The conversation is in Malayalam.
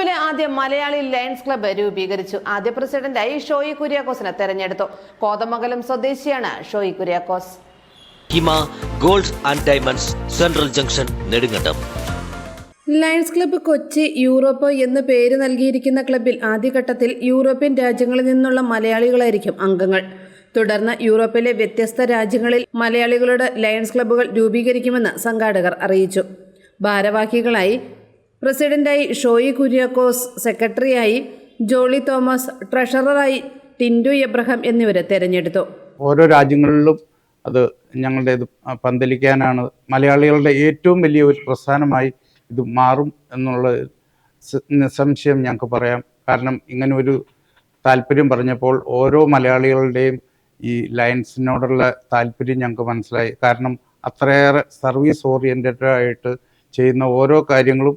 ആദ്യ മലയാളി ലയൺസ് ക്ലബ്ബ് രൂപീകരിച്ചു. ആദ്യ പ്രസിഡന്റായി ഷോയി കുര്യാക്കോസിനെ തെരഞ്ഞെടുത്തു. കോതമംഗലം സ്വദേശിയാണ് Shoy Kuriakose. Hima gold and diamonds central junction Nedumkandam. Lions club Kochi Europe എന്ന് പേര് നൽകിയിരിക്കുന്ന ക്ലബ്ബിൽ ആദ്യഘട്ടത്തിൽ യൂറോപ്യൻ രാജ്യങ്ങളിൽ നിന്നുള്ള മലയാളികളായിരിക്കും അംഗങ്ങൾ. തുടർന്ന് യൂറോപ്പിലെ വ്യത്യസ്ത രാജ്യങ്ങളിൽ മലയാളികളുടെ ലയൺസ് ക്ലബ്ബുകൾ രൂപീകരിക്കുമെന്ന് സംഘാടകർ അറിയിച്ചു. ഭാരവാഹികളായി പ്രസിഡന്റായി ഷോയി കുര്യാക്കോസ് സെക്രട്ടറിയായി ജോളി തോമസ് ട്രഷററായി ടിൻഡു എബ്രഹാം എന്നിവരെ തെരഞ്ഞെടുത്തു. ഓരോ രാജ്യങ്ങളിലും അത് ഞങ്ങളുടെ ഇത് പന്തലിക്കാനാണ് മലയാളികളുടെ ഏറ്റവും വലിയ ഒരു പ്രസ്ഥാനമായി ഇത് മാറും എന്നുള്ള നിസ്സംശയം ഞങ്ങൾക്ക് പറയാം. കാരണം ഇങ്ങനെ ഒരു താല്പര്യം പറഞ്ഞപ്പോൾ ഓരോ മലയാളികളുടെയും ഈ ലയൻസിനോടുള്ള താല്പര്യം ഞങ്ങൾക്ക് മനസ്സിലായി. കാരണം അത്രയേറെ സർവീസ് ഓറിയന്റഡ് ആയിട്ട് ചെയ്യുന്ന ഓരോ കാര്യങ്ങളും